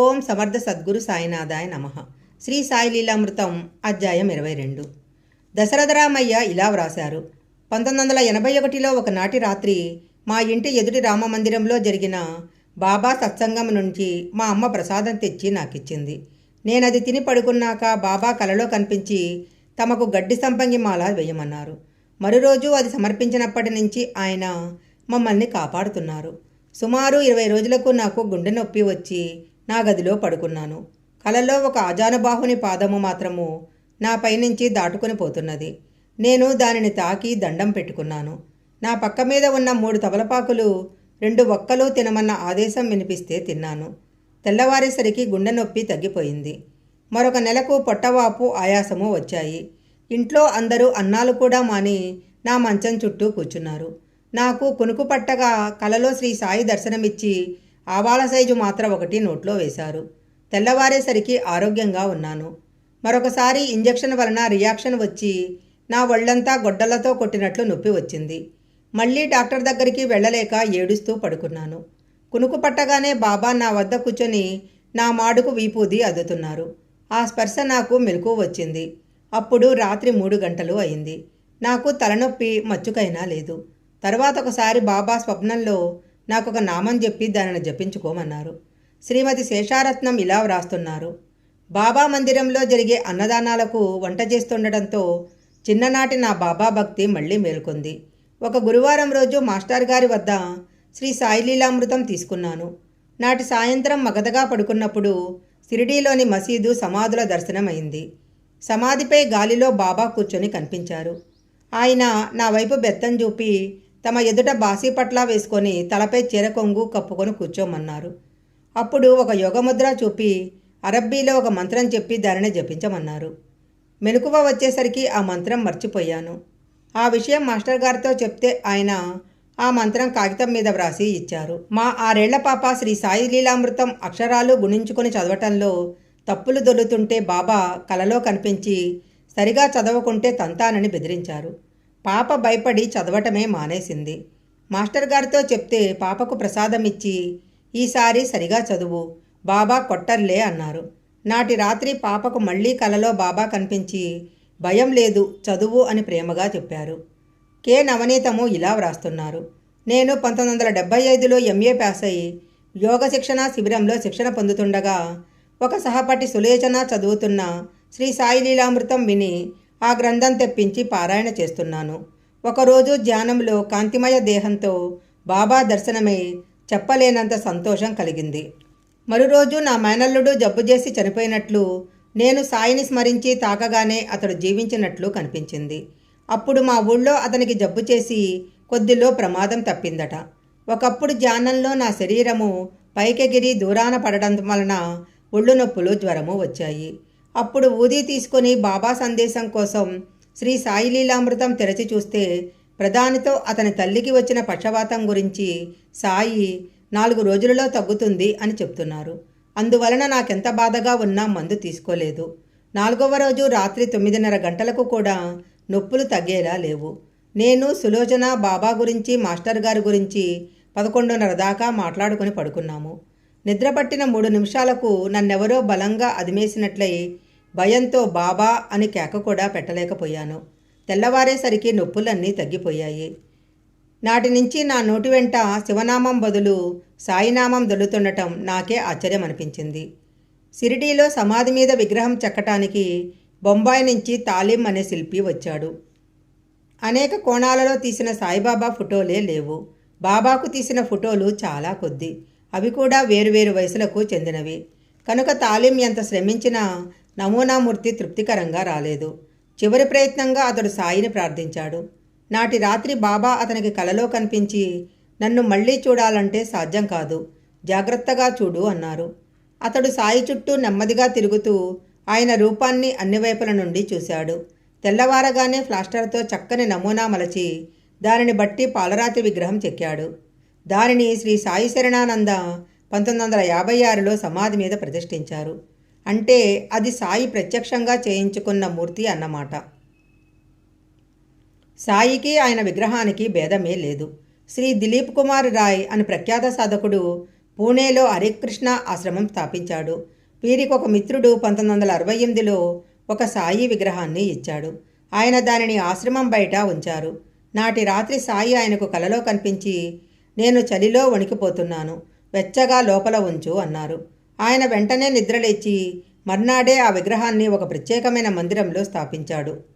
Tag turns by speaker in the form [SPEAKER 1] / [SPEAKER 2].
[SPEAKER 1] ఓం సమర్థ సద్గురు సాయినాథాయ నమ. శ్రీ సాయి లీలామృతం అధ్యాయం ఇరవై రెండు. దశరథరామయ్య ఇలా వ్రాశారు. పంతొమ్మిది వందల ఎనభై ఒకటిలో ఒకనాటి రాత్రి మా ఇంటి ఎదుటి రామమందిరంలో జరిగిన బాబా సత్సంగం నుంచి మా అమ్మ ప్రసాదం తెచ్చి నాకిచ్చింది. నేనది తిని పడుకున్నాక బాబా కలలో కనిపించి తమకు గడ్డి సంపంగి మాల వేయమన్నారు. మరురోజు అది సమర్పించినప్పటి నుంచి ఆయన మమ్మల్ని కాపాడుతున్నారు. సుమారు ఇరవై రోజులకు నాకు గుండె నొప్పి వచ్చి నా గదిలో పడుకున్నాను. కలలో ఒక అజానుబాహుని పాదము మాత్రము నా పైనుంచి దాటుకుని పోతున్నది. నేను దానిని తాకి దండం పెట్టుకున్నాను. నా పక్క మీద ఉన్న మూడు తబలపాకులు రెండు ఒక్కలు తినమన్న ఆదేశం వినిపిస్తే తిన్నాను. తెల్లవారేసరికి గుండె నొప్పి తగ్గిపోయింది. మరొక నెలకు పొట్టవాపు ఆయాసము వచ్చాయి. ఇంట్లో అందరూ అన్నాలు కూడా మాని నా మంచం చుట్టూ కూర్చున్నారు. నాకు కునుకు పట్టగా కలలో శ్రీ సాయి దర్శనమిచ్చి ఆవాల సైజు మాత్ర ఒకటి నోట్లో వేశారు. తెల్లవారేసరికి ఆరోగ్యంగా ఉన్నాను. మరొకసారి ఇంజెక్షన్ వలన రియాక్షన్ వచ్చి నా ఒళ్ళంతా గొడ్డలతో కొట్టినట్లు నొప్పి వచ్చింది. మళ్ళీ డాక్టర్ దగ్గరికి వెళ్ళలేక ఏడుస్తూ పడుకున్నాను. కునుకు పట్టగానే బాబా నా వద్ద కూర్చొని నా మాడుకు వీపూది అద్దుతున్నారు. ఆ స్పర్శ నాకు మెలకు వచ్చింది. అప్పుడు రాత్రి మూడు గంటలు అయింది. నాకు తలనొప్పి మచ్చుకైనా లేదు. తర్వాత ఒకసారి బాబా స్వప్నంలో నాకు ఒక నామం చెప్పి దానిని జపించుకోమన్నారు. శ్రీమతి శేషారత్నం ఇలా వ్రాస్తున్నారు. బాబా మందిరంలో జరిగే అన్నదానాలకు వంట చేస్తుండటంతో చిన్ననాటి నా బాబా భక్తి మళ్ళీ మేల్కొంది. ఒక గురువారం రోజు మాస్టర్ గారి వద్ద శ్రీ సాయిలీలామృతం తీసుకున్నాను. నాటి సాయంత్రం మగధగా పడుకున్నప్పుడు సిరిడీలోని మసీదు సమాధుల దర్శనమైంది. సమాధిపై గాలిలో బాబా కూర్చొని కనిపించారు. ఆయన నా వైపు బెత్తం చూపి తమ ఎదుట బాసీపట్ల వేసుకొని తలపై చీరకొంగు కప్పుకొని కూర్చోమన్నారు. అప్పుడు ఒక యోగముద్ర చూపి అరబ్బీలో ఒక మంత్రం చెప్పి దానిని జపించమన్నారు. మెలకువ వచ్చేసరికి ఆ మంత్రం మర్చిపోయాను. ఆ విషయం మాస్టర్ గారితో చెప్తే ఆయన ఆ మంత్రం కాగితం మీద వ్రాసి ఇచ్చారు. మా ఆరేళ్ళ పాప శ్రీ సాయి లీలామృతం అక్షరాలు గుణించుకొని చదవటంలో తప్పులు దొల్లుతుంటే బాబా కలలో కనిపించి సరిగా చదవకుంటే తంతానని బెదిరించారు. పాప భయపడి చదవటమే మానేసింది. మాస్టర్ గారితో చెప్తే పాపకు ప్రసాదం ఇచ్చి ఈసారి సరిగా చదువు బాబా కొట్టర్లే అన్నారు. నాటి రాత్రి పాపకు మళ్ళీ కలలో బాబా కనిపించి భయం లేదు చదువు అని ప్రేమగా చెప్పారు. కె. నవనీతము ఇలా వ్రాస్తున్నారు. నేను పంతొమ్మిది వందల డెబ్బై ఐదులో ఎంఏ పాస్ అయి యోగ శిక్షణ శిబిరంలో శిక్షణ పొందుతుండగా ఒక సహపాఠి సులేచన చదువుతున్న శ్రీ సాయి లీలామృతం విని ఆ గ్రంథం తెప్పించి పారాయణ చేస్తున్నాను. ఒకరోజు ధ్యానంలో కాంతిమయ దేహంతో బాబా దర్శనమై చెప్పలేనంత సంతోషం కలిగింది. మరురోజు నా మేనల్లుడు జబ్బు చేసి చనిపోయినట్లు నేను సాయిని స్మరించి తాకగానే అతడు జీవించినట్లు కనిపించింది. అప్పుడు మా ఊళ్ళో అతనికి జబ్బు చేసి కొద్దిలో ప్రమాదం తప్పిందట. ఒకప్పుడు ధ్యానంలో నా శరీరము పైకెగిరి దూరాన పడడం వలన ఒళ్ళు నొప్పులు జ్వరము వచ్చాయి. అప్పుడు ఊది తీసుకొని బాబా సందేశం కోసం శ్రీ సాయి లీలామృతం తెరచి చూస్తే ప్రధానితో అతని తల్లికి వచ్చిన పక్షవాతం గురించి సాయి నాలుగు రోజులలో తగ్గుతుంది అని చెప్తున్నారు. అందువలన నాకెంత బాధగా ఉన్నా మందు తీసుకోలేదు. నాలుగవ రోజు రాత్రి తొమ్మిదిన్నర గంటలకు కూడా నొప్పులు తగ్గేలా లేవు. నేను సులోచన బాబా గురించి మాస్టర్ గారి గురించి పదకొండున్నర దాకా మాట్లాడుకొని పడుకున్నాము. నిద్రపట్టిన మూడు నిమిషాలకు నన్నెవరో బలంగా అదిమేసినట్లయి భయంతో బాబా అని కేక కూడా పెట్టలేకపోయాను. తెల్లవారేసరికి నొప్పులన్నీ తగ్గిపోయాయి. నాటి నుంచి నా నోటి వెంట శివనామం బదులు సాయినామం దొల్లుతుండటం నాకే ఆశ్చర్యం అనిపించింది సిరిడీలో సమాధి మీద విగ్రహం చెక్కటానికి బొంబాయి నుంచి తాలిం అనే శిల్పి వచ్చాడు. అనేక కోణాలలో తీసిన సాయిబాబా ఫోటోలే లేవు. బాబాకు తీసిన ఫోటోలు చాలా కొద్ది. అవి కూడా వేరువేరు వయసులకు చెందినవి. కనుక తాలిం ఎంత శ్రమించినా నమూనామూర్తి తృప్తికరంగా రాలేదు. చివరి ప్రయత్నంగా అతడు సాయిని ప్రార్థించాడు. నాటి రాత్రి బాబా అతనికి కలలో కనిపించి నన్ను మళ్ళీ చూడాలంటే సాధ్యం కాదు జాగ్రత్తగా చూడు అన్నారు. అతడు సాయి చుట్టూ నెమ్మదిగా తిరుగుతూ ఆయన రూపాన్ని అన్ని వైపుల నుండి చూశాడు. తెల్లవారగానే ఫ్లాస్టర్తో చక్కని నమూనా మలచి దానిని బట్టి పాలరాతి విగ్రహం చెక్కాడు. దానిని శ్రీ సాయి శరణానంద పంతొమ్మిది వందల యాభై ఆరులో సమాధి మీద ప్రతిష్ఠించారు. అంటే అది సాయి ప్రత్యక్షంగా చేయించుకున్న మూర్తి అన్నమాట. సాయికి ఆయన విగ్రహానికి భేదమే లేదు. శ్రీ దిలీప్ కుమార్ రాయ్ అని ప్రఖ్యాత సాధకుడు పూణేలో హరికృష్ణ ఆశ్రమం స్థాపించాడు. వీరికి ఒక మిత్రుడు పంతొమ్మిది వందల అరవై ఎనిమిదిలో ఒక సాయి విగ్రహాన్ని ఇచ్చాడు. ఆయన దానిని ఆశ్రమం బయట ఉంచారు. నాటి రాత్రి సాయి ఆయనకు కలలో కనిపించి నేను చలిలో వణికిపోతున్నాను. వెచ్చగా లోపల ఉంచు అన్నారు. ఆయన వెంటనే నిద్రలేచి మర్నాడే ఆ విగ్రహాన్ని ఒక ప్రత్యేకమైన మందిరంలో స్థాపించాడు.